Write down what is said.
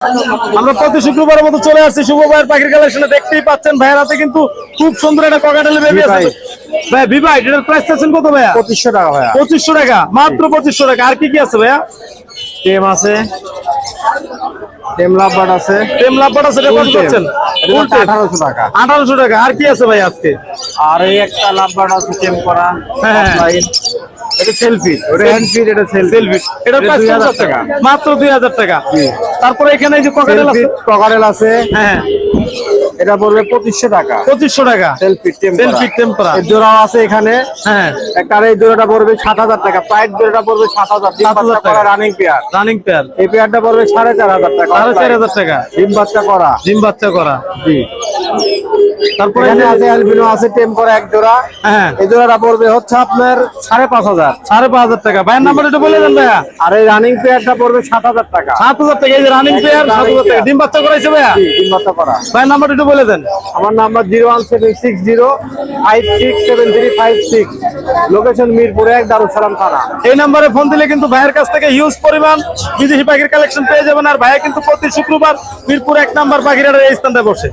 আমরা প্রতি শুক্রবারের মতো চলে আসছি শুভ ভাইয়ের পাখির কালেকশনে দেখতেই পাচ্ছেন ভাইয়ের হাতে কিন্তু খুব সুন্দর একটা ককাটেল বেবি আছে। ভাই বিভাই এটার প্রাইস আছেন কত ভাইয়া? পঁচিশশো টাকা ভাইয়া। পঁচিশশো টাকা মাত্র পঁচিশশো টাকা। আর কি কি আছে ভাইয়া? টেম আছে। টেম লাভবাট আছে। টেম লাভবাট আছে এটা কত। এটা আঠারোশো টাকা। আঠারোশো টাকা। আর কি আছে ভাই আজকে? আর এই একটা লাভবাট আছে টেম করা। হ্যাঁ, হ্যাঁ। offline। এটা সেলফি ওটা হ্যান্ড ফিট এটা সেলফি এটা প্রাইস দুই কত হাজার টাকা? টাকা। মাত্র দুই হাজার টাকা। তারপরে এখানে এই যে সেলফি আছে? ককারেল আছে। হ্যাঁ। এটা পড়বে পঁচিশশো টাকা। পঁচিশশো টাকা। সেলফি টেম সেলফি টেম্পরা। জোড়াও আছে এখানে। হ্যাঁ। একটা এই জোড়াটা পড়বে সাত হাজার টাকা। প্রাইড জোড়াটা পড়বে সাত হাজার। 7,000 বাচ্চা টাকা। রানিং পেয়ার রানিং পেয়ার এই পেয়ারটা পড়বে সাড়ে চার হাজার টাকা। সাড়ে চার হাজার টাকা। ডিম বাচ্চা করা। ডিম বাচ্চা করা। জি। তারপরে এখানে আছে অ্যালবিনো এক জোড়া। হ্যাঁ। এই জোড়াটা পড়বে হচ্ছে আপনার সাড়ে পাঁচ হাজার। সাড়ে পাঁচ হাজার টাকা। ভাইয়ের নাম্বার একটু বলে দেন ভাইয়া। আর এই রানিং পেয়ারটা পড়বে সাত হাজার টাকা। সাত হাজার টাকা। এই রানিং পেয়ার সাত হাজার টাকা। ডিম বাচ্চা করাইছে ভাইয়া? ডিম বাচ্চা করা। ভাইয়ের নাম্বার একটু বলে দেন। আমার number zero one seven six zero five six seven three five six. Location মিরপুরে এক দারুসালাম থানা। এই নাম্বারে ফোন দিলে কিন্তু ভাইয়ের কাছ থেকে হিউজ পরিমাণ বিদেশি পাখির কালেকশন পেয়ে যাবেন। আর ভাইয়া কিন্তু প্রতি শুক্রবার মিরপুর এক নাম্বার পাখিরার এই স্থানটা বসে।